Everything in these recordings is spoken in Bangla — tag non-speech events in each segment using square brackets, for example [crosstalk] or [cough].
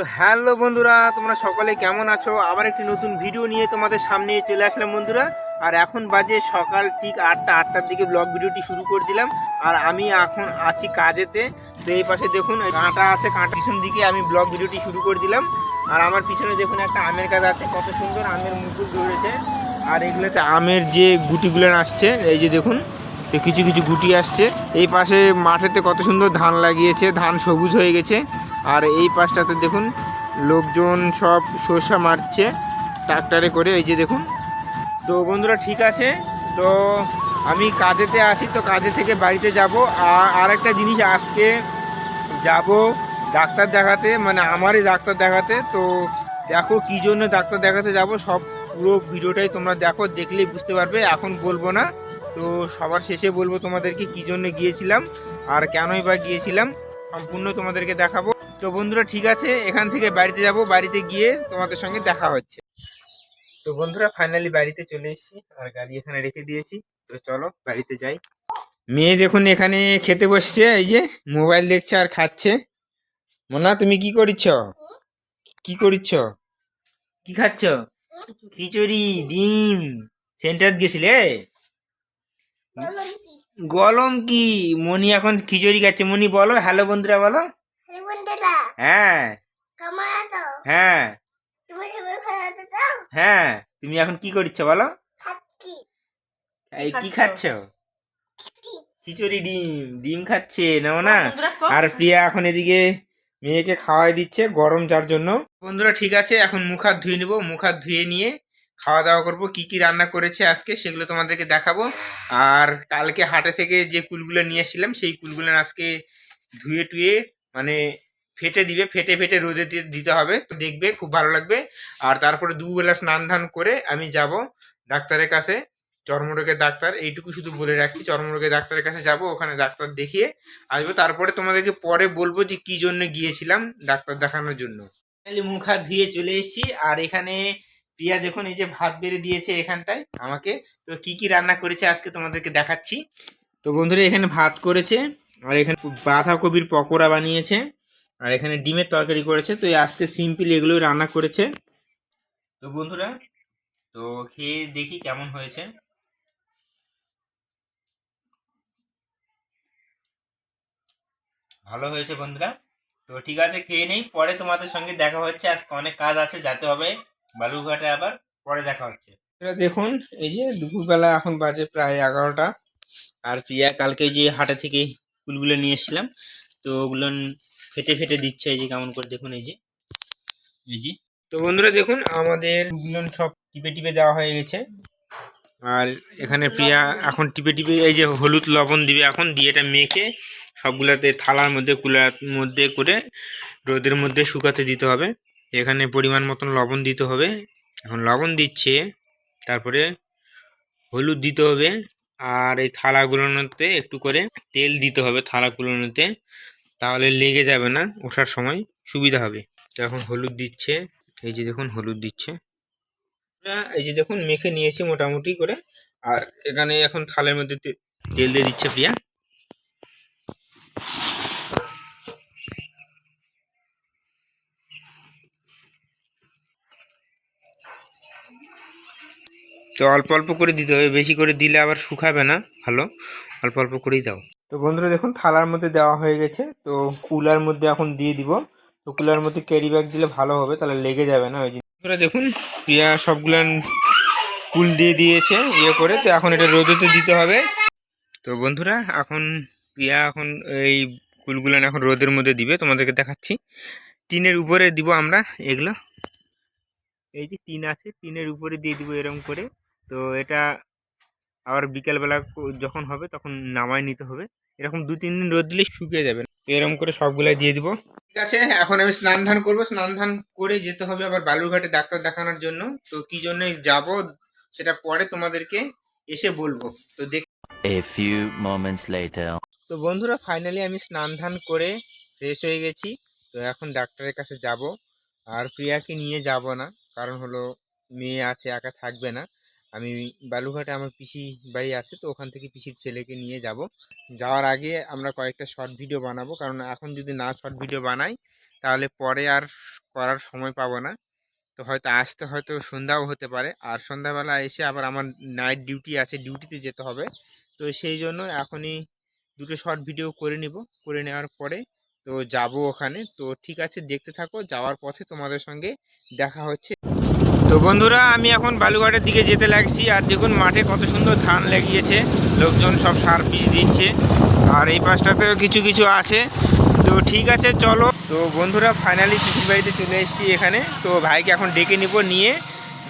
তো হ্যালো বন্ধুরা, তোমরা সকলে কেমন আছো? আবার একটি নতুন ভিডিও নিয়ে তোমাদের সামনে চলে আসলাম বন্ধুরা। আর এখন বাজে সকাল ঠিক আটটা, আটটার দিকে ব্লগ ভিডিওটি শুরু করে দিলাম। আর আমি এখন আছি কাজেতে। তো এই পাশে দেখুন কাঁটা আছে, কাঁটা পিছন দিকে আমি ব্লগ ভিডিওটি শুরু করে দিলাম। আর আমার পিছনে দেখুন একটা আমের গাছ আছে, কত সুন্দর আমের মুকুল ধরেছে। আর এগুলোতে আমের যে গুটিগুলো আসছে, এই যে দেখুন তো কিছু কিছু গুটি আসছে। এই পাশে মাঠেতে কত সুন্দর ধান লাগিয়েছে, ধান সবুজ হয়ে গেছে। আর এই পাশটাতে দেখুন, লোকজন সব সর্ষা মারছে, ট্রাক্টরে করে, এই যে দেখুন। তো বন্ধুরা, ঠিক আছে। তো আমি কাজেতে আসি তো কাজে থেকে বাড়িতে যাব। আর আরেকটা জিনিস, আজকে যাব ডাক্তার দেখাতে মানে আমারই ডাক্তার দেখাতে। তো দেখো কী জন্য ডাক্তার দেখাতে যাব, সব পুরো ভিডিওটাই তোমরা দেখো, দেখলেই বুঝতে পারবে। এখন বলব না। তো সবার শেষে বলব তোমাদেরকে কী জন্য গিয়েছিলাম আর কেনই বা গিয়েছিলাম, সম্পূর্ণ তোমাদেরকে দেখাবো। তো বন্ধুরা, ঠিক আছে, এখান থেকে বাড়িতে যাব, বাড়িতে গিয়ে তোমাদের সঙ্গে দেখা হচ্ছে। তো বন্ধুরা ফাইনালি বাড়িতে চলে এসেছি, আর গাড়ি এখানে রেখে দিয়েছি। তো চলো, বাড়িতে যাই। মেয়ে দেখুন এখানে খেতে বসছে, এই যে মোবাইল দেখছে আর খাচ্ছে। মোনা, তুমি কি করিচ্ছ? কি করিচ্ছ? কি খাচ্ছ? খিচুড়ি, ডিম। সেন্টার গেছিলে? গলম কি? মনি এখন খিচুড়ি খাচ্ছে। মনি বলো হ্যালো বন্ধুরা বলো। হ্যাঁ। হ্যাঁ। তুমি সবাই ভালো আছো তো? হ্যাঁ। তুমি এখন কি করছ বলো? এই কি খাচ্ছ? খিচুড়ি। ডিম। ডিম খাচ্ছে নাও না। আর প্রিয়া এখন এদিকে মেয়েকে খাওয়াই দিচ্ছে গরম যার জন্য। বন্ধুরা ঠিক আছে এখন মুখ হাত ধুয়ে নেব। মুখ হাত ধুয়ে নিয়ে খাওয়া দাওয়া করব, কি কি রান্না করেছে আজকে সেগুলো তোমাদেরকে দেখাবো। আর কালকে হাটে থেকে যে কুলগুলো নিয়ে এসেছিলাম, সেই কুলগুলো আজকে ধুয়ে টুয়ে মানে ফেটে দিবে, ফেটে ফেটে রোদে দিতে হবে। দেখবে, খুব ভালো লাগবে। আর তারপরে দুবেলা স্নান ধান করে আমি যাব ডাক্তারের কাছে, চর্মরোগের ডাক্তার। এইটুকু শুধু বলে রাখছি, চর্মরোগের ডাক্তারের কাছে যাব, ওখানে ডাক্তার দেখিয়ে আসব। তারপরে তোমাদেরকে পরে বলব যে কি জন্য গিয়েছিলাম ডাক্তার দেখানোর জন্য। মুখ হাত ধুয়ে চলে এসেছি, আর এখানে প্রিয়া দেখুন, এই যে ভাত বেড়ে দিয়েছে এখানটায়। আমাকে তো কি কি রান্না করেছে আজকে তোমাদেরকে দেখাচ্ছি। তো বন্ধুরা, এখানে ভাত করেছে, আর এখানে বাঁধাকপির পকোড়া বানিয়েছে, আর এখানে ডিমের তরকারি করেছে। তো আজকে সিম্পল এগুলো রান্না করেছে। তো বন্ধুরা, তো খেয়ে দেখি কেমন হয়েছে। ভালো হয়েছে বন্ধুরা। তো ঠিক আছে, খেয়ে নেই। পরে তোমাদের সঙ্গে দেখা হচ্ছে। আজকে অনেক কাজ আছে, যেতে হবে। বালুঘাটে আবার পরে দেখা হচ্ছে। দেখুন, এই যে দুপুরবেলা এখন বাজে প্রায় এগারোটা। আর প্রিয়া কালকে যে হাটে থেকে ফুলগুলো নিয়ে এসেছিলাম, তো ওগুলো ফেটে ফেটে দিচ্ছে, এই যে কেমন করে দেখুন, এই যে। এই যে। তো বন্ধুরা দেখুন, আমাদের ফুলগুলো সব টিপে টিপে দেওয়া হয়ে গেছে। আর এখানে প্রিয়া এখন টিপে টিপে, এই যে হলুদ লবণ দিবে এখন, দিয়ে এটা মেখে সবগুলাতে থালার মধ্যে, কুলার মধ্যে করে রোদের মধ্যে শুকাতে দিতে হবে। এখানে পরিমাণ মতন লবণ দিতে হবে। এখন লবণ দিচ্ছে, তারপরে হলুদ দিতে হবে আর এই থালা থালাগুলোতে একটু করে তেল দিতে হবে থালা থালাগুলোতে তাহলে লেগে যাবে না, ওঠার সময় সুবিধা হবে। তো এখন হলুদ দিচ্ছে, এই যে দেখুন হলুদ দিচ্ছে। এই যে দেখুন মেখে নিয়েছি মোটামুটি করে, আর এখানে এখন থালের মধ্যে তেল দিয়ে দিচ্ছে প্রিয়া। তো অল্প অল্প করে দিতে হবে। বেশি করে দিলে আবার শুকাবে না। ভালো। অল্প অল্প করেই দাও। তো বন্ধুরা দেখুন থালার মধ্যে দেওয়া হয়ে গেছে। তো কুলার মধ্যে এখন দিয়ে দিব। তো কুলার মধ্যে ক্যারি ব্যাগ দিলে ভালো হবে তাহলে লেগে যাবে না ওই জিনিস। বন্ধুরা দেখুন প্রিয়া সবগুলান কুল দিয়ে দিয়েছে ইয়ে করে। তো এখন এটা রোদেতে দিতে হবে। তো বন্ধুরা এখন প্রিয়া এখন এই কুলগুলান এখন রোদের মধ্যে দিবে। তোমাদেরকে দেখাচ্ছি। টিনের উপরে দিব আমরা এগুলো। এই যে টিন আছে টিনের উপরে দিয়ে দিব এরকম করে। তো এটা আবার বিকেলবেলা ক- যখন হবে তখন নামায় নিতে হবে। এরকম দু তিন দিন রোদ দিলে শুকিয়ে যাবে। তো এরকম করে সবগুলাই দিয়ে দিব। ঠিক আছে এখন আমি স্নান ধান করব। স্নান ধান করে যেতে হবে আবার বালুরঘাটে ডাক্তার দেখানোর জন্য। তো কি জন্য যাব সেটা পরে তোমাদেরকে এসে বলব। তো দেখ A few moments later. তো বন্ধুরা ফাইনালি আমি স্নান ধান করে ফ্রেশ হয়ে গেছি। তো এখন ডাক্তারের কাছে যাব। আর প্রিয়াকে নিয়ে যাব না কারণ হলো মেয়ে আছে একা থাকবে না। আমি বালুঘাটে আমার পিসি বাড়ি আছে, তো ওখান থেকে পিসির ছেলেকে নিয়ে যাব। যাওয়ার আগে আমরা কয়েকটা শর্ট ভিডিও বানাবো, কারণ এখন যদি না শর্ট ভিডিও বানাই, তাহলে পরে আর করার সময় পাবো না। তো হয়তো আসতে হয়তো সন্ধ্যাও হতে পারে, আর সন্ধ্যাবেলা এসে আবার আমার নাইট ডিউটি আছে ডিউটিতে যেতে হবে। তো সেই জন্য এখনই দুটো শর্ট ভিডিও করে নিব, করে নেওয়ার পরে তো যাব ওখানে। তো ঠিক আছে, দেখতে থাকো, যাওয়ার পথে তোমাদের সঙ্গে দেখা হচ্ছে। তো বন্ধুরা, আমি এখন বালুঘাটের দিকে যেতে লাগছি, আর দেখুন মাঠে কত সুন্দর ধান লাগিয়েছে, লোকজন সব সার পিস দিচ্ছে, আর এই পাশটাতেও কিছু কিছু আছে। তো ঠিক আছে, চলো। তো বন্ধুরা ফাইনালি পিসির চলে এসেছি এখানে। তো ভাইকে এখন ডেকে নিব, নিয়ে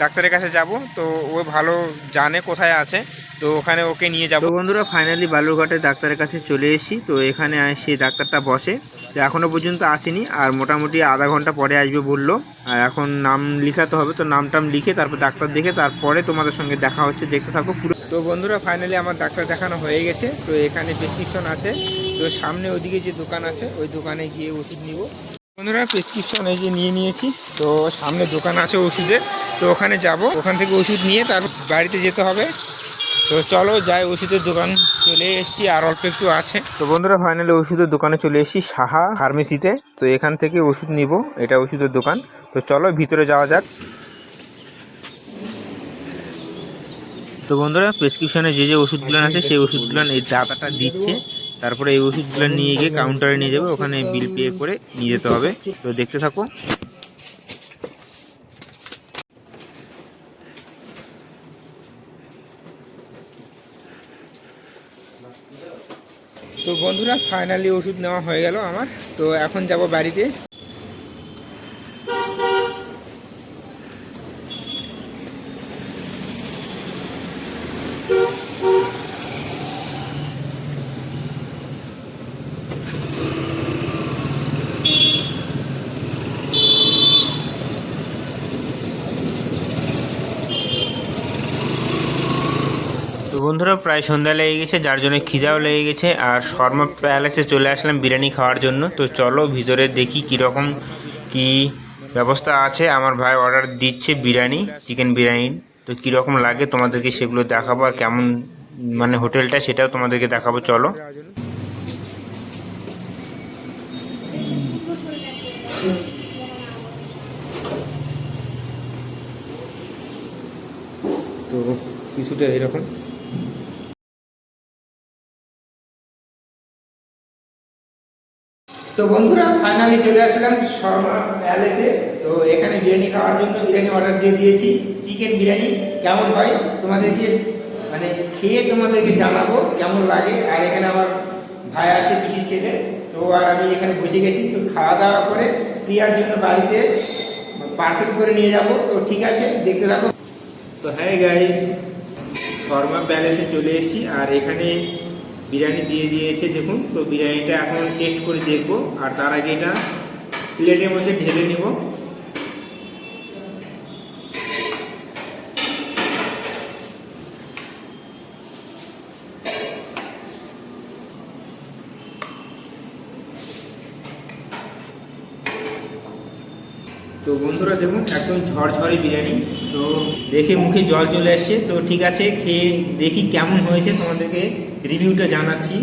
ডাক্তারের কাছে যাব। তো ও ভালো জানে কোথায় আছে। তো ওখানে ওকে নিয়ে যাব। বন্ধুরা ফাইনালি বালুরঘাটে ডাক্তারের কাছে চলে এসেছি। তো এখানে সেই ডাক্তারটা বসে। তো এখনও পর্যন্ত আসেনি। আর মোটামুটি আধা ঘণ্টা পরে আসবে বলল। আর এখন নাম লিখাতে হবে। তো নাম টাম লিখে তারপর ডাক্তার দেখে তারপরে তোমাদের সঙ্গে দেখা হচ্ছে। দেখতে থাকো পুরো। তো বন্ধুরা ফাইনালি আমার ডাক্তার দেখানো হয়ে গেছে। তো এখানে প্রেসক্রিপশন আছে। তো সামনে ওদিকে যে দোকান আছে, ওই দোকানে গিয়ে ওষুধ নিব। বন্ধুরা প্রেসক্রিপশন এই যে নিয়ে নিয়েছি। তো সামনে দোকান আছে ওষুধের। তো ওখানে যাব। ওখান থেকে ওষুধ নিয়ে তার বাড়িতে যেতে হবে। তো চলো যাই, ওষুধের দোকান চলে এসেছি। আর অল্প একটু আছে। তো বন্ধুরা ফাইনালি ওষুধের দোকানে চলে এসেছি সাহা ফার্মেসিতে তো এখান থেকে ওষুধ নিব। এটা ওষুধের দোকান। তো চলো ভিতরে যাওয়া যাক। তো বন্ধুরা প্রেসক্রিপশনে যে যে ওষুধগুলো আছে, সেই ওষুধগুলো এই দাদাটা দিচ্ছে। তারপরে এই ওষুধগুলো নিয়ে গিয়ে কাউন্টারে নিয়ে যাবে, ওখানে বিল পে করে নিয়ে যেতে হবে। তো দেখতে থাকো। তো বন্ধুরা ফাইনালি ওষুধ নেওয়া হয়ে গেল আমার। তো এখন যাব বাড়িতে। তো বন্ধুরা, প্রায় সন্ধ্যা লেগে গেছে, যার জন্য খিদাও লেগে গেছে, আর শর্মা প্যালেসে চলে আসলাম বিরিয়ানি খাওয়ার জন্য। তো চলো ভিতরে দেখি কীরকম কি ব্যবস্থা আছে। আমার ভাই অর্ডার দিচ্ছে বিরিয়ানি চিকেন বিরিয়ানি। তো কীরকম লাগে তোমাদেরকে সেগুলো দেখাবো, আর কেমন মানে হোটেলটা সেটাও তোমাদেরকে দেখাবো, চলো। তো কিছুটা এরকম। তো বন্ধুরা ফাইনালি চলে আসলাম শর্মা প্যালেসে তো এখানে বিরিয়ানি খাওয়ার জন্য বিরিয়ানি অর্ডার দিয়ে দিয়েছি। চিকেন বিরিয়ানি, কেমন হয় তোমাদেরকে মানে খেয়ে তোমাদেরকে জানাব, কেমন লাগে। আর এখানে আমার ভাই আছে পিসি ছেলে, তো আর আমি এখানে বসে গেছি। তো খাওয়া দাওয়া করে প্রিয়ার জন্য বাড়িতে পার্সেল করে নিয়ে যাব। তো ঠিক আছে, দেখতে থাকো। তো হ্যাঁ গাইস শর্মা প্যালেসে চলে এসেছি। আর এখানে বিরিয়ানি দিয়ে দিয়েছে, দেখুন। তো বিরিয়ানিটা এখন টেস্ট করে দেখব। আর তার আগে এটা প্লেটের মধ্যে ঢেলে নিব। বন্ধুরা দেখুন একদম ঝরঝরে বিরিয়ানি। তো দেখে মুখে জল চলে আসছে তো ঠিক আছে খেয়ে দেখি কেমন হয়েছে তোমাদেরকে রিভিউটা জানাচ্ছি।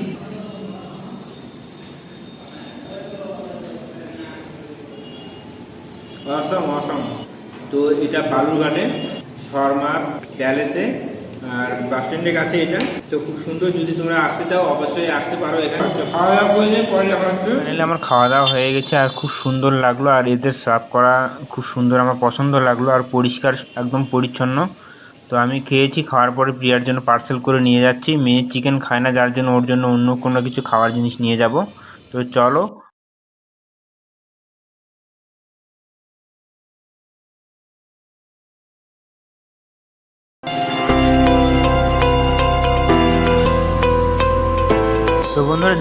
অসম অসম তো এটা বালুরঘাটে শর্মার প্যালেসে আর বাস স্ট্যান্ডের কাছে এটা। তো খুব সুন্দর যদি তোমরা আসতে চাও, অবশ্যই আসতে পারো এখানে। খাওয়া দাওয়া করে নিয়ে পরে হচ্ছে আমার খাওয়া দাওয়া হয়ে গেছে আর খুব সুন্দর লাগল আর এদের সার্ভ করা খুব সুন্দর, আমার পছন্দ লাগল আর পরিষ্কার, একদম পরিচ্ছন্ন। তো আমি খেয়েছি, খাওয়ার পরে প্রিয়ার জন্য পার্সেল করে নিয়ে যাচ্ছি। মেয়ে চিকেন খায় না, যার জন্য ওর জন্য অন্য কোনো কিছু খাওয়ার জিনিস নিয়ে যাব। তো চলো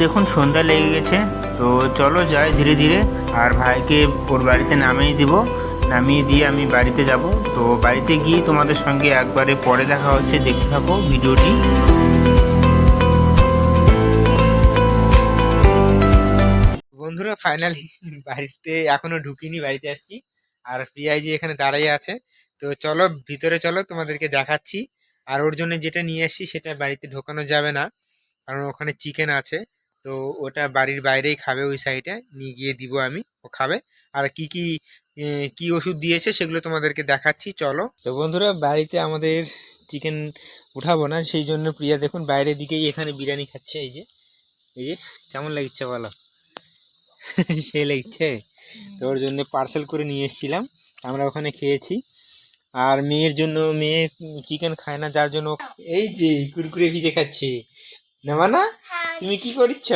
দেখুন, সন্ধ্যা লেগে গেছে। তো চলো যাই ধীরে ধীরে। আর ভাইকে ওর বাড়িতে নামিয়ে দিব। নামিয়ে দিয়ে আমি বাড়িতে যাব। তো বাড়িতে গিয়ে তোমাদের সঙ্গে একবারে পরে দেখা হচ্ছে। দেখতে থাকো ভিডিওটি। বন্ধুরা ফাইনালি বাড়িতে এখনও ঢুকিনি, বাড়িতে আসছি। আর যে এখানে দাঁড়িয়ে আছে। তো চলো, ভিতরে চলো, তোমাদেরকে দেখাচ্ছি। আর ওর জন্য যেটা নিয়ে আসছি, সেটা বাড়িতে ঢোকানো যাবে না। কারণ ওখানে চিকেন আছে। তো ওটা বাড়ির বাইরেই খাবে ওই সাইডে নিয়ে গিয়ে দিব আমি, ও খাবে। আর কি কি কি ওষুধ দিয়েছে সেগুলো তোমাদেরকে দেখাচ্ছি, চলো। তো বন্ধুরা, বাড়িতে আমাদের চিকেন উঠাবো না, সেই জন্য প্রিয়া দেখুন বাইরের দিকেই এখানে বিরিয়ানি খাচ্ছে, এই যে। এই যে, কেমন লাগছে বলো? [laughs] সে লাগছে? তো ওর জন্য পার্সেল করে নিয়ে এসেছিলাম, আমরা ওখানে খেয়েছি। আর মেয়ের জন্য, মেয়ে চিকেন খায় না, যার জন্য এই যে, কুরকুরে ভিজে খাচ্ছে। নেবা না? হ্যাঁ। তুমি কি করিচ্ছ?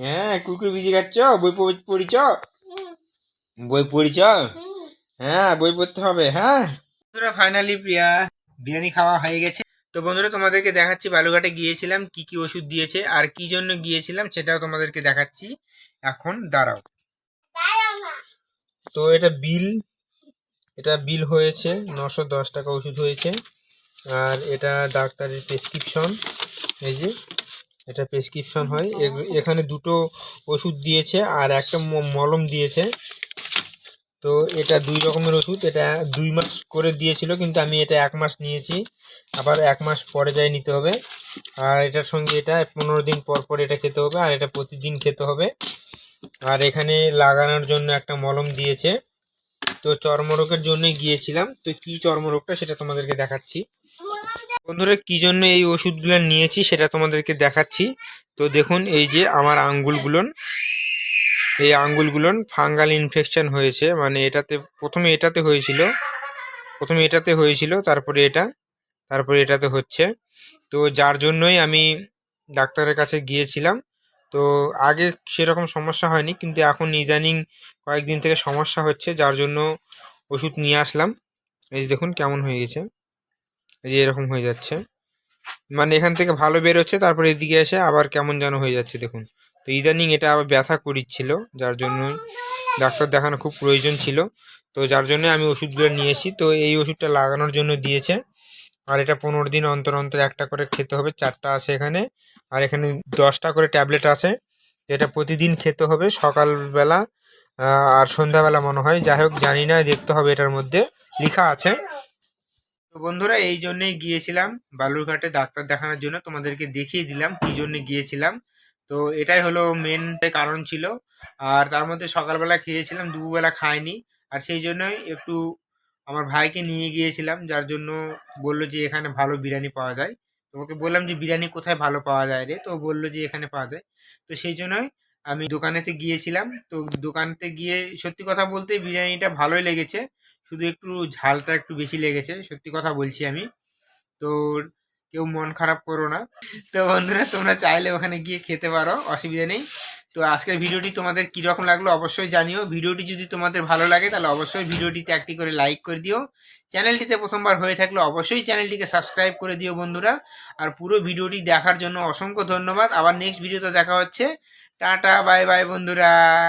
হ্যাঁ কুকুর ভিজে খাচ্ছ বই পড়িছ? বই পড়িছ? হ্যাঁ বই পড়তে হবে হ্যাঁ। বন্ধুরা ফাইনালি প্রিয়া বিরিয়ানি খাওয়া হয়ে গেছে। তো বন্ধুরা তোমাদেরকে দেখাচ্ছি বালুঘাটে গিয়েছিলাম কি কি ওষুধ দিয়েছে আর কি জন্য গিয়েছিলাম সেটাও তোমাদেরকে দেখাচ্ছি। এখন দাঁড়াও। দাঁড়াও তো এটা বিল এটা বিল হয়েছে নশো দশ টাকা ওষুধ হয়েছে। আর এটা ডাক্তারের প্রেসক্রিপশন এই যে, এটা প্রেসক্রিপশন হয়। এখানে দুটো ওষুধ দিয়েছে আর একটা মলম দিয়েছে। তো এটা দুই রকমের ওষুধ, এটা দুই মাস করে দিয়েছিল, কিন্তু আমি এটা এক মাস নিয়েছি। আবার এক মাস পরে যাই নিতে হবে। আর এটার সঙ্গে এটা পনেরো দিন পর পর এটা খেতে হবে, আর এটা প্রতিদিন খেতে হবে। আর এখানে লাগানোর জন্য একটা মলম দিয়েছে। তো চর্মরোগের জন্যই গিয়েছিলাম। তো কি চর্মরোগটা সেটা তোমাদেরকে দেখাচ্ছি। বন্ধুরা, কি জন্য এই ওষুধগুলো নিয়েছি সেটা তোমাদেরকে দেখাচ্ছি। তো দেখুন, এই যে আমার আঙ্গুলগুলোন এই আঙ্গুলগুলোন ফাঙ্গাল ইনফেকশন হয়েছে। মানে এটাতে, প্রথমে এটাতে হয়েছিল, প্রথমে এটাতে হয়েছিল, তারপরে এটা, তারপরে এটাতে হচ্ছে। তো যার জন্যই আমি ডাক্তারের কাছে গিয়েছিলাম। তো আগে সেরকম সমস্যা হয়নি, কিন্তু এখন ইদানিং কয়েকদিন থেকে সমস্যা হচ্ছে, যার জন্য ওষুধ নিয়ে আসলাম। এই যে দেখুন কেমন হয়ে গেছে। এই যে এরকম হয়ে যাচ্ছে। মানে এখান থেকে ভালো বেরোচ্ছে, তারপরে এদিকে এসে আবার কেমন যেন হয়ে যাচ্ছে দেখুন। তো ইদানিং এটা আবার ব্যথা করিচ্ছিল, যার জন্য ডাক্তার দেখানো খুব প্রয়োজন ছিল। তো যার জন্য আমি ওষুধগুলো নিয়ে এসেছি। তো এই ওষুধটা লাগানোর জন্য দিয়েছে। আর এটা পনেরো দিন অন্তর অন্তর একটা করে খেতে হবে, চারটা আছে এখানে। আর এখানে দশটা করে ট্যাবলেট আছে, যেটা প্রতিদিন খেতে হবে সকালবেলা আর সন্ধ্যাবেলা মনে হয়। যাই হোক, জানি না, দেখতে হবে এটার মধ্যে। লেখা আছে। তো বন্ধুরা, এই জন্যেই গিয়েছিলাম বালুরঘাটে ডাক্তার দেখানোর জন্য। তোমাদেরকে দেখিয়ে দিলাম কি জন্যে গিয়েছিলাম। তো এটাই হলো মেন কারণ ছিল। আর তার মধ্যে সকালবেলা খেয়েছিলাম, দুবেলা খাইনি। আর সেই জন্যই একটু আমার ভাইকে নিয়ে গিয়েছিলাম, যার জন্য বলল যে এখানে ভালো বিরিয়ানি পাওয়া যায়। তোমাকে বললাম যে বিরিয়ানি কোথায় ভালো পাওয়া যায় রে? তো বলল যে এখানে পাওয়া যায়। তো সেই জন্যই আমি দোকানেতে গিয়েছিলাম। তো দোকানেতে গিয়ে সত্যি কথা বলতে বিরিয়ানিটা ভালোই লেগেছে। শুধু একটু ঝালটা একটু বেশি লেগেছে, সত্যি কথা বলছি আমি। তো কেউ মন খারাপ করো না। তো বন্ধুরা, তোমরা চাইলে ওখানে গিয়ে খেতে পারো, অসুবিধা নেই। তো আজকের ভিডিওটি তোমাদের কীরকম লাগল অবশ্যই জানিও। ভিডিওটি যদি তোমাদের ভালো লাগে তাহলে অবশ্যই ভিডিওটিতে একটি করে লাইক করে দিও। চ্যানেলটিতে প্রথমবার হয়ে থাকলে অবশ্যই চ্যানেলটিকে সাবস্ক্রাইব করে দিও বন্ধুরা। আর পুরো ভিডিওটি দেখার জন্য অসংখ্য ধন্যবাদ। আবার নেক্সট ভিডিওতে দেখা হচ্ছে। টাটা বাই বাই বন্ধুরা।